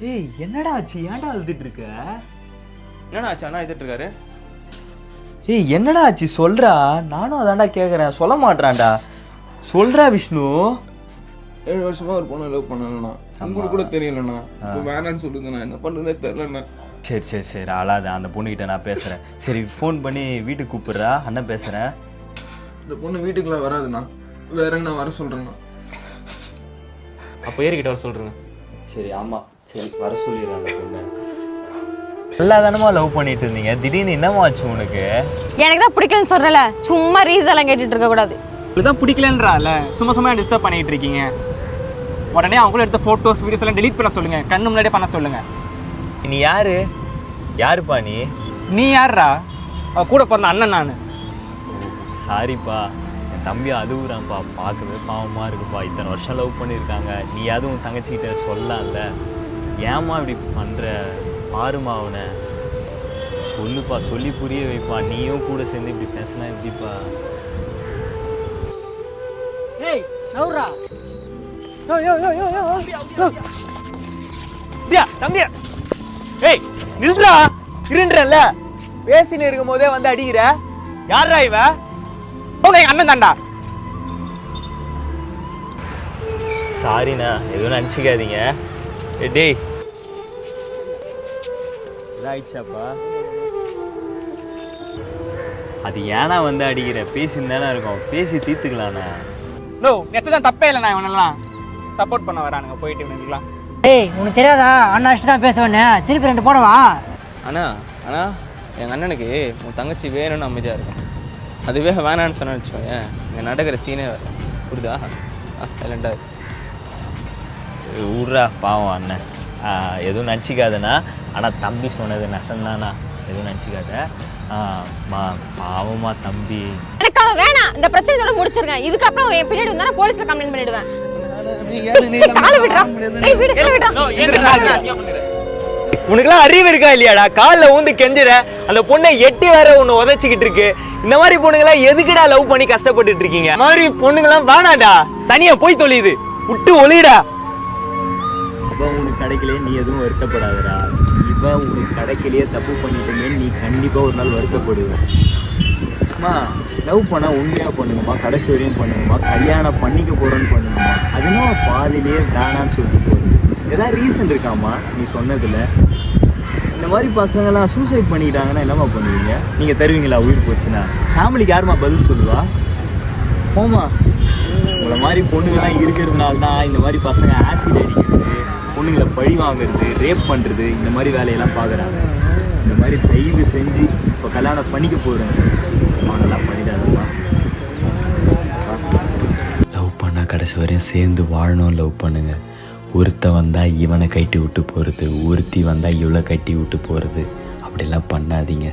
ஏய் என்னடா ஆச்சு? ஏன்டா அழுதுட்டு இருக்க? என்னடா ஆச்சு? அண்ணா எடுத்துட்டு இருக்காரு? ஏய் என்னடா ஆச்சு? சொல்றா. நானும் அதான்டா கேக்குறேன். சொல்ல மாட்றான்டா. சொல்றா விஷ்ணு. ஏழு வருஷமா ஒரு பொண்ணு லவ் பண்ணலண்ணா. உங்களுக்கு கூட தெரியலண்ணா. இப்போ வேணான்னு நான் என்ன பண்ணுறதே தெரியலண்ணா. சரி சரி சரி. அழாத. அந்த பொண்ணுகிட்ட நான் பேசுறேன். சரி ஃபோன் பண்ணி வீட்டுக்கு கூப்பிடுறா. அண்ணன் பேசுறேன். இந்த பொண்ணு வீட்டுக்குலாம் வராதுண்ணா. வேற என்ன வர சொல்றேண்ணா. அப்போ ஏறிக்கிட்ட வர சொல்கிறேங்க சரி ஆமா. சரி வர சொல்லிடுறேன் அந்த பொண்ணு. நல்லா தானமா லவ் பண்ணிட்டு இருந்தீங்க? திடீர்னு என்னமா ஆச்சு உனக்கு? எனக்கு தான் பிடிக்கலன்னு சொல்றல சும்மா ரீசன் எல்லாம் கேட்டுட்டு இருக்க கூடாது. இதுதான் பிடிக்கலன்றால? சும்மா சும்மா டிஸ்டர்ப் பண்ணிட்டு இருக்கீங்க? உடனே அவங்களும் எடுத்த ஃபோட்டோஸ் வீடியோஸ் எல்லாம் delete பண்ண சொல்லுங்க. கண்ணு முன்னாடியே பண்ண சொல்லுங்க. நீ யாரு? யாருப்பா நீ? நீ யாருடா அவ கூட பிறந்த அண்ணன் நான். சாரிப்பா. தம்பி அழுகுறான்ப்பா பார்க்கவே பாவமாக இருக்குப்பா. இத்தனை வருஷம் லவ் பண்ணியிருக்காங்க. நீ அதுவும் உன் தங்கச்சிக்கிட்ட சொல்லலாம்ல ஏம்மா இப்படி பண்ணுற பாருமா அவனை. சொல்லுப்பா சொல்லி புரிய வைப்பா. நீயும் கூட சேர்ந்து இப்படி பேசினா எப்படிப்பா? ஏய் நவுரா யோ யோ யோ யோ யோ. தியா தம்பியா. ஏய் நில்றா. இருன்றல பேசின்னு இருக்கும் போதே வந்து அடிக்கிற. யாரா இவன் போங்க எங்க அண்ணன் தான்டா. சாரிண்ணா எதுவும் நினச்சிக்காதீங்க. டேய். இதாயிடுச்சாப்பா? அது ஏன்னா வந்து அடிக்கிற? பேசின்னு தானே இருக்கும். பேசி தீர்த்துக்கலாண்ணா நோ நெச்சதான் தப்பே இல்லை நான் இவனெல்லாம். சப்போர்ட் பண்ண வரானுங்க. போயிட்டு இவனுக்குலாம் ஏய் உனக்கு தெரியாதா? அண்ணா இஷ்டம் தான் பேசுவேன்னு திருப்பி ரெண்டு போடவா? அண்ணா அண்ணா எங்கள் அண்ணனுக்கு உன் தங்கச்சி வேணும்னு அமைதியாக இருக்கும் அதுவே வேணான்னு சொன்னு வச்சுக்கோங்க இங்கே நடக்கிற சீனே வேறு. புரியுதா? சைலண்டாக ஊர்ரா பாவம் அண்ணன். ஆ, எதுவும் நினச்சிக்காதண்ணா. ஆனால் தம்பி சொன்னது நெசந்தாண்ணா. எதுவும் நினச்சிக்காத. ஆ, மா பாவமா தம்பி. எனக்கு அவன் வேணாம். இந்த பிரச்சனையோட முடிச்சிருங்க. இதுக்கப்புறம் என் பின்னாடி வந்தா போலீஸ்ல கம்ப்ளைண்ட் பண்ணிடுவேன். உனக்குலாம் அறிவு இருக்கா இல்லையாடா? காலில் ஊந்து கெஞ்சுற. அந்த பொண்ணை எட்டி வேற ஒன்று உதச்சிக்கிட்டு இருக்கு. இந்த மாதிரி பொண்ணுங்களாம் எதுக்குடா லவ் பண்ணி கஷ்டப்பட்டுட்டு இருக்கீங்க? இந்த மாதிரி பொண்ணுங்களாம் வேணாடா சனியா போய் தொழியுது விட்டு ஒளிடா. இவன் உனக்கு கிடைக்கலையே நீ எதுவும் வருத்தப்படாதடா. இவன் உனக்கு கிடைக்கலையே தப்பு பண்ணிட்டேன்னு நீ கண்டிப்பாக ஒரு நாள் வருத்தப்படுவ. அம்மா லவ் பண்ணால் உண்மையாக பண்ணுங்கம்மா கடைசி வரையும் பண்ணுங்கம்மா கல்யாணம் பண்ணிக்க போகிறோன்னு பண்ணுங்கம்மா. அதுவும் பாதிலேயே வேணான்னு சொல்லிட்டு போகுது. ஏதாவது ரீசன் இருக்காம்மா? நீ சொன்னதில். இந்த மாதிரி பசங்கள்லாம் சூசைட் பண்ணிக்கிட்டாங்கன்னா என்னம்மா பண்ணுவீங்க? நீங்கள் தருவீங்களா உயிர் போச்சுன்னா? ஃபேமிலிக்கு யாரும்மா பதில் சொல்லுவா? போமா உங்களை மாதிரி பொண்ணுங்கள்லாம் இருக்கிறதுனால தான் இந்த மாதிரி பசங்க ஆசிட் அடிக்கிறது பொண்ணுங்களை பழி வாங்குறது ரேப் பண்ணுறது இந்த மாதிரி வேலையெல்லாம் பார்க்குறாங்க இந்த மாதிரி தயவு செஞ்சு இப்போ கல்யாணம் பண்ணிக்க போகிறேன் அவனெல்லாம் பண்ணிடாதப்பா லவ் பண்ணால் கடைசி வரையும் சேர்ந்து வாழணும் லவ் பண்ணுங்கள் ஒருத்த வந்தால் இவனை கட்டி விட்டு போகிறது ஒருத்தி வந்தால் இவளை கட்டி விட்டு போகிறது அப்படிலாம் பண்ணாதீங்க.